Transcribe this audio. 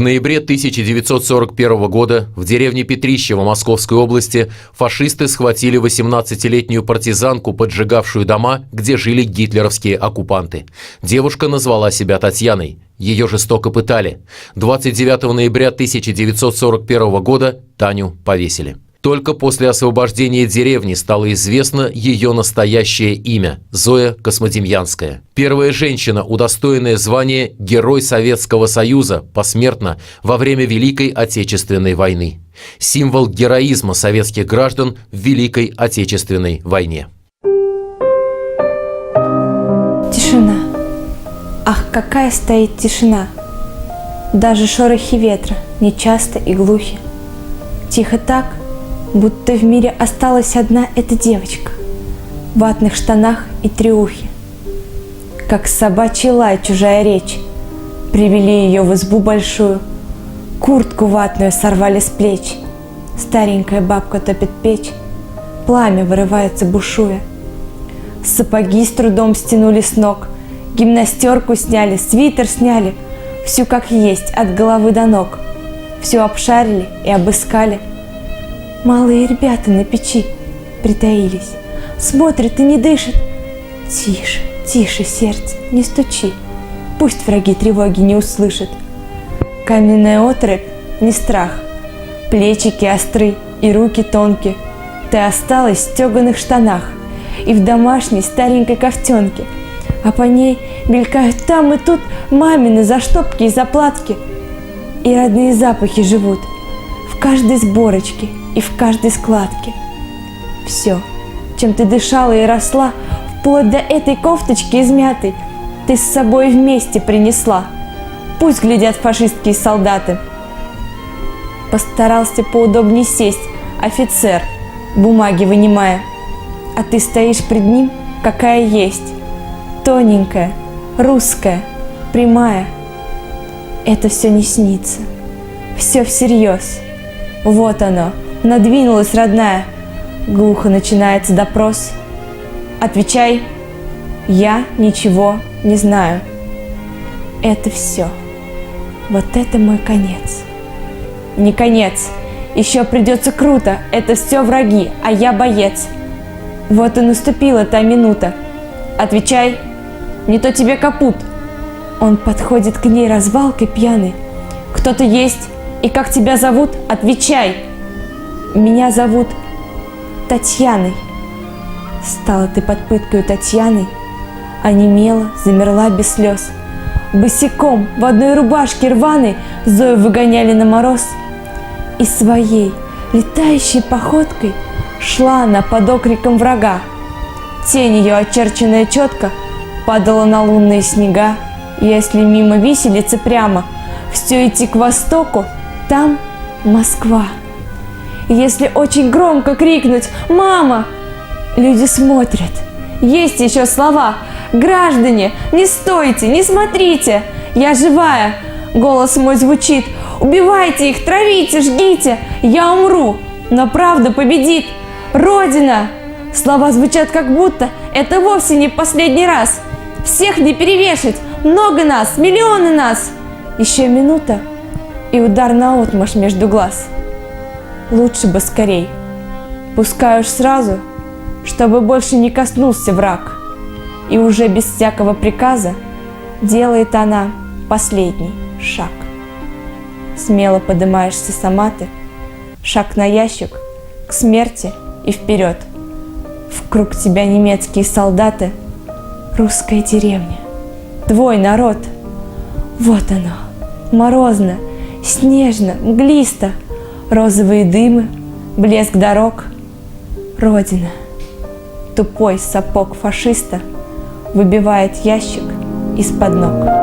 В ноябре 1941 года в деревне Петрищево Московской области фашисты схватили 18-летнюю партизанку, поджигавшую дома, где жили гитлеровские оккупанты. Девушка назвала себя Татьяной. Ее жестоко пытали. 29 ноября 1941 года Таню повесили. Только после освобождения деревни стало известно ее настоящее имя – Зоя Космодемьянская. Первая женщина, удостоенная звания Герой Советского Союза посмертно во время Великой Отечественной войны. Символ героизма советских граждан в Великой Отечественной войне. Тишина. Ах, какая стоит тишина! Даже шорохи ветра нечасто и глухи. Тихо так, будто в мире осталась одна эта девочка в ватных штанах и триухе. Как собачий лай чужая речь, привели ее в избу большую, куртку ватную сорвали с плеч, старенькая бабка топит печь, пламя вырывается бушуя. Сапоги с трудом стянули с ног, гимнастерку сняли, свитер сняли, всю как есть, от головы до ног. Все обшарили и обыскали – Малые ребята на печи притаились, смотрят и не дышат. Тише, тише, сердце, не стучи, пусть враги тревоги не услышат. Каменная отрыбь не страх, плечики остры и руки тонкие. Ты осталась в стеганых штанах и в домашней старенькой кофтенке, а по ней мелькают там и тут мамины заштопки и заплатки. И родные запахи живут в каждой сборочке – и в каждой складке. Все, чем ты дышала и росла, вплоть до этой кофточки измятой, ты с собой вместе принесла. Пусть глядят фашистские солдаты. Постарался поудобнее сесть офицер, бумаги вынимая, а ты стоишь пред ним, какая есть, тоненькая, русская, прямая. Это все не снится, все всерьез. Вот оно, надвинулась родная. Глухо начинается допрос. Отвечай, я ничего не знаю. Это все. Вот это мой конец. Не конец. Еще придется круто. Это все враги, а я боец. Вот и наступила та минута. Отвечай, не то тебе капут. Он подходит к ней развалкой пьяный. Кто ты есть и как тебя зовут? Отвечай. Меня зовут Татьяной. Стала ты под пыткою Татьяной, онемела, замерла без слез. Босиком в одной рубашке рваной Зою выгоняли на мороз. И своей летающей походкой шла она под окриком врага. Тень ее, очерченная четко, падала на лунные снега. Если мимо виселицы прямо, все идти к востоку, там Москва. Если очень громко крикнуть «Мама!», люди смотрят. Есть еще слова «Граждане, не стойте, не смотрите! Я живая!» Голос мой звучит «Убивайте их, травите, жгите! Я умру, но правда победит! Родина!» Слова звучат как будто это вовсе не последний раз. Всех не перевешать, много нас, миллионы нас. Еще минута и удар на отмашь между глаз – лучше бы скорей. Пускай уж сразу, чтобы больше не коснулся враг. И уже без всякого приказа делает она последний шаг. Смело поднимаешься сама ты, шаг на ящик, к смерти и вперед. В круг тебя немецкие солдаты, русская деревня, твой народ. Вот оно, морозно, снежно, мглисто – розовые дымы, блеск дорог, Родина. Тупой сапог фашиста выбивает ящик из-под ног.